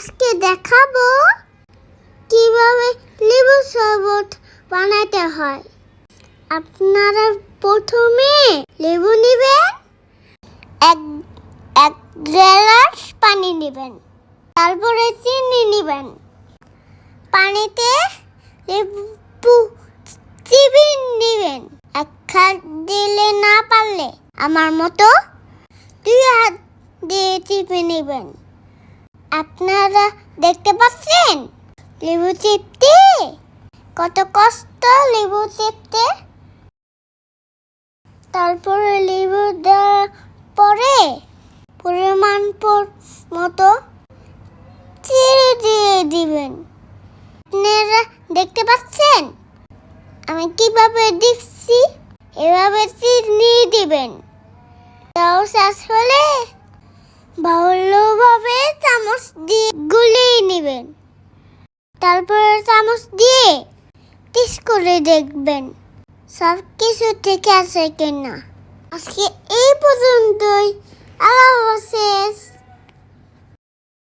আজকে দেখাবো কীভাবে লেবু শরবত বানাতে হয়। আপনারা প্রথমে লেবু নেবেন, এক এক গ্লাস পানি নেবেন, তারপরে চিনি নেবেন। পানিতে লেবু চিবি নেবেন। এক হাত দিলে না পারলে আমার মতো দুই হাত দিয়ে চিপে নেবেন। আপনারা দেখতে পাচ্ছেন? লেবু চিপতে? কত কষ্ট লেবু চিপতে? তারপরে লেবু দেওয়ার পরে পরিমাণ পর- মতো চিড়ে দিয়ে দিবেন। আপনারা দেখতে পাচ্ছেন? আমি কীভাবে দিচ্ছি? এভাবে চিনি দিবেন। তাও শেষ হলে ভালোভাবে চামচ দিয়ে গুলিয়ে নেবেন। তারপরে চামচ দিয়ে টিস করে দেখবেন সব কিছু ঠিক আছে কিনা। আজকে এই